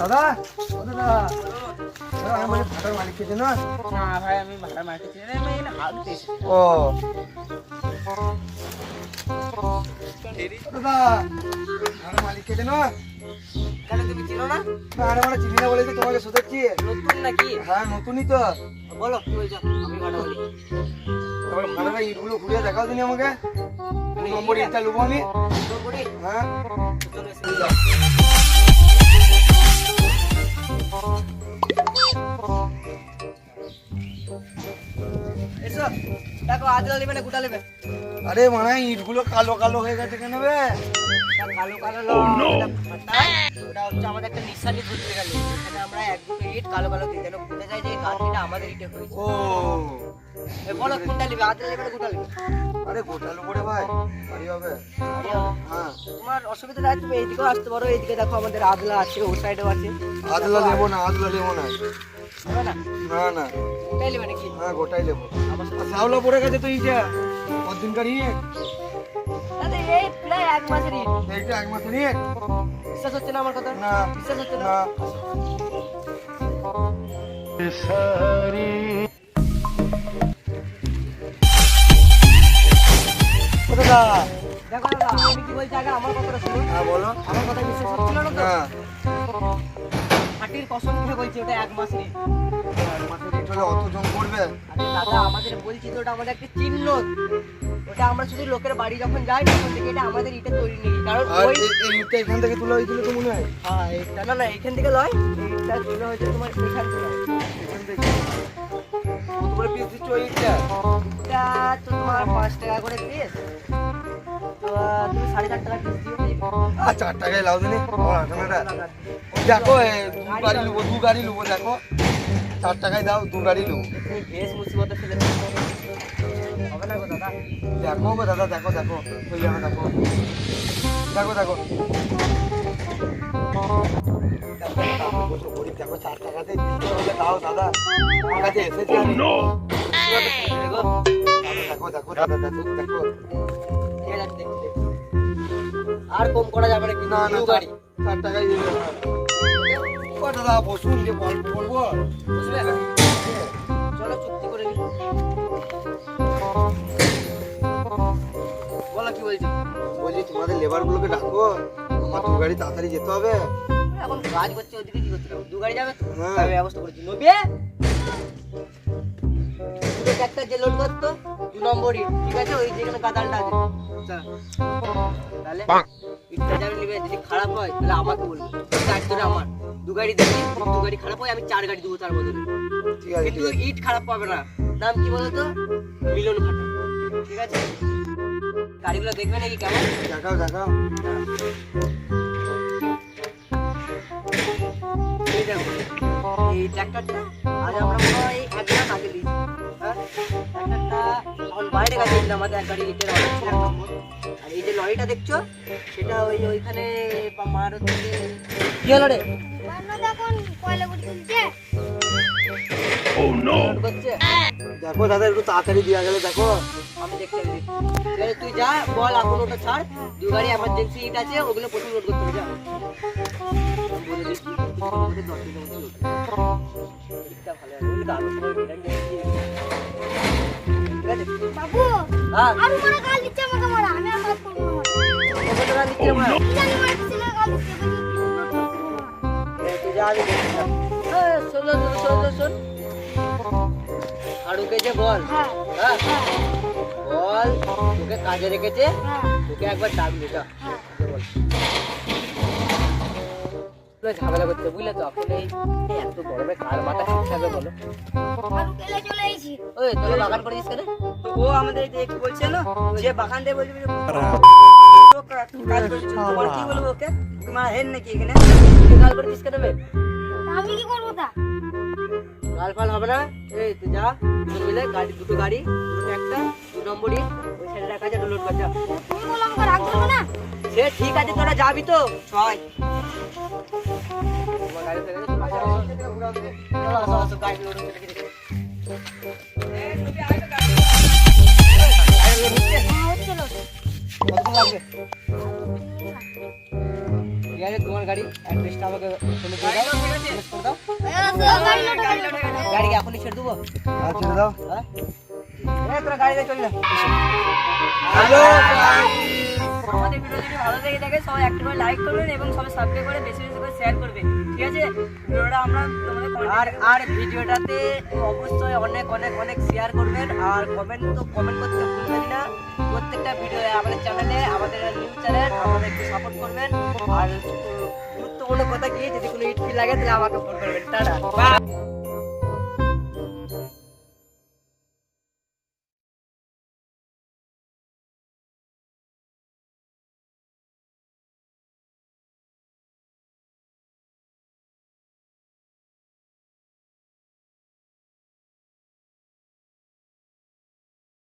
দাদা ও দাদা। দাদা, আমি বলি ভাটার মালিক কে? না ভাই আমি না আমি ও। দাদা ভাটার মালিক কে চেনো? কেন তুমি চিনো না? না, আরে মানে চিনি না বলে তো তোমাকে শোধাচ্ছি। নতুন নাকি? হ্যাঁ নতুনই তো। বলো কি আমি ইটগুলো ঘুরিয়ে দেখাও দিনি আমাকে। নম্বর ইটটা লুবো আমি। হ্যাঁ। নেবে না নেবে? আরে মানে ইটগুলো কালো কালো হয়ে গেছে কেন বে তা কালো কালো ওটা ওটা হচ্ছে আমাদের একটা নিঃশ্বাসই ঘুরতে গেল। এখানে আমরা এক দুটো ইট কালো কালো দিই যেন বুঝে যায় যে এই আমাদের ইটে হয়েছে। ও। বলো কোনটা নেবে? আজলা নেবে না গোটা নেবে? আরে ভাই হবে। হ্যাঁ। তোমার অসুবিধা নাই তুমি এইদিকেও আসতে পারো এইদিকে দেখো আমাদের আদলা আছে ও সাইডেও আছে। আদলা নেব না আদলা নেব না। না। না ওটাই নেবে নাকি? হ্যাঁ গোটাই নেব। শ্যাওলা পড়ে গেছে তো ইটা কদিনকার ইট এই প্রায় এক মাসের ইট এইটা এক মাসের ইট বিশ্বাস হচ্ছে না আমার কথা? না বিশ্বাস হচ্ছে না? দেখো দাদা আমি কি বলছি আগে আমার কথাটা শুনুন। হ্যাঁ বলো। আমার কথা বিশ্বাস হচ্ছিল না তো? না কসম দিয়ে বলছি ওটা এক মাসের এক মাসের ইট হলে অত জং পড়বে আরে দাদা আমাদের বলছি তো ওটা আমাদের একটা চিহ্ন ওটা আমরা শুধু লোকের বাড়ি যখন যাই তখন থেকে এটা আমাদের ইটে তৈরি নেই। কারণ ওই ইটটা এখান থেকে তোলা হয়েছিল তো মনে হয়। হ্যাঁ এটা না না এখান থেকে লয়। এইটা তুলে হয়েছে তোমার এখান থেকে এখান থেকে। কত করে পিস দিচ্ছ ইটটা? এটা তোমার পাঁচ টাকা করে পিস তুমি সাড়ে চার টাকা পিস দিও। আর চার টাকায় লাউ দিনি দেখো এ, দু গাড়ি লুবো দু গাড়ি লুবো দেখো। চার টাকায় দাও দু গাড়ি লুবো। তুমি বেশ মুসিবতে ফেলে দেখো গো দাদা দেখো দেখো ওই জায়গা দেখো। দেখো দেখো। দেখো, চার টাকাতে দাও দাদা। আমার কাছে এসেছে দেখো দেখো দাদা দেখি, দেখি। আর কম করা যাবে না কিন্তু না না গাড়ি। চার টাকায় দিবে। ও দাদা বসুন যে করব বুঝলে চলো চুক্তি করে নি বলো কি বলছো? বলছি তোমাদের লেবার গুলোকে ডাকো। আমার দু গাড়ি তাড়াতাড়ি যেতে হবে। এখন কাজ করছে ওদিকে কি করতে হবে? দু গাড়ি যাবে তো? হ্যাঁ। ব্যবস্থা করেছি। নবে ট্রাক্টর যে লোড করতো দু নম্বর ইট ঠিক আছে? ওই যেখানে কাদালটা আছে। তাহলে ইটটা যাবে নিবে যদি খারাপ হয় তাহলে আমাকে বলবে। কাজ করে আমার। দু গাড়ি দেখি দু গাড়ি খারাপ হয় আমি চার গাড়ি দেবো তার বদলে। ঠিক আছে কিন্তু ইট খারাপ পাবে না। নাম কি বলতো মিলন ভাটা। ঠিক আছে? গাড়িগুলো দেখবে নাকি কেমন? দেখাও দেখাও। এই দেখো এই ট্র্যাক্টরটা আজ আমরা মনে হয় এক লাখ আগে দিয়েছি। এখন বাইরে আমাদের এক গাড়ি আর এই যে লরিটা দেখছ সেটা ওই ওইখানে কি হলো রে? করছে। দেখো দাদা একটু তাড়াতাড়ি দিয়া গেলে দেখো। আমি দেখতে তুই যা বল এখন ওটা ছাড়। দু গাড়ি এমার্জেন্সি ইট আছে ওগুলো প্রথম লোড করতে হবে যা। আমি বলে দিচ্ছি, কিছু হ্যাঁ, আরও মারা গাল দিচ্ছে আমাকে মারা আমি আর করব না কত দিচ্ছি আমরা? কি জানি গাল দিচ্ছে তুই যা, আমি যে বল হ্যাঁ হ্যাঁ বল তোকে কাজে রেখেছে হ্যাঁ তোকে একবার ডাক দিতে হ্যাঁ বল ঝামেলা করতে বুঝলে তো? এই এত গরমে কার মাথা ঠিক থাকবে বলো? চলে এসেছি ওই তোকে বাগান করে কেন? ও আমাদের কি বলছে না যে বাগান দিয়ে বলছে কাজ তোমার কি বলব ওকে? তোমার হেন নাকি এখানে? তুই করে করেছিস কেন আমি কি করব তা? গাল ফাল হবে না এই তুই যা মিলে গাড়ি দুটো গাড়ি একটা দু নম্বরই ওই আছে লোড কর যা তুমি বলো আমাকে রাগ করব না সে ঠিক আছে তোরা যাবি তো ছয় তোমার গাড়ি ঠিক তোমার গাড়ি অ্যাড্রেসটা আমাকে ফোনে দিয়ে দাও। মেসেজ করে দাও। গাড়ি এখনই ছেড়ে দেবো হ্যাঁ ছেড়ে দাও। হ্যাঁ তোরা গাড়ি দিয়ে চলে যা। হ্যালো আমাদের ভিডিও যদি ভালো লেগে থাকে সবাই একটা করে লাইক করবেন এবং সবাই সাবস্ক্রাইব করে বেশি বেশি করে শেয়ার করবে ঠিক আছে? ভিডিওটা আমরা তোমাদের আর আর ভিডিওটাতে অবশ্যই অনেক অনেক অনেক শেয়ার করবেন। আর কমেন্ট তো কমেন্ট করতে ভুলবেন না। প্রত্যেকটা ভিডিও আমাদের চ্যানেলে আমাদের নিউজ চ্যানেল আমাদের একটু সাপোর্ট করবেন। আর গুরুত্বপূর্ণ কথা কি যদি কোনো ইট ফিল লাগে তাহলে আমাকে ফোন করবেন। টাটা।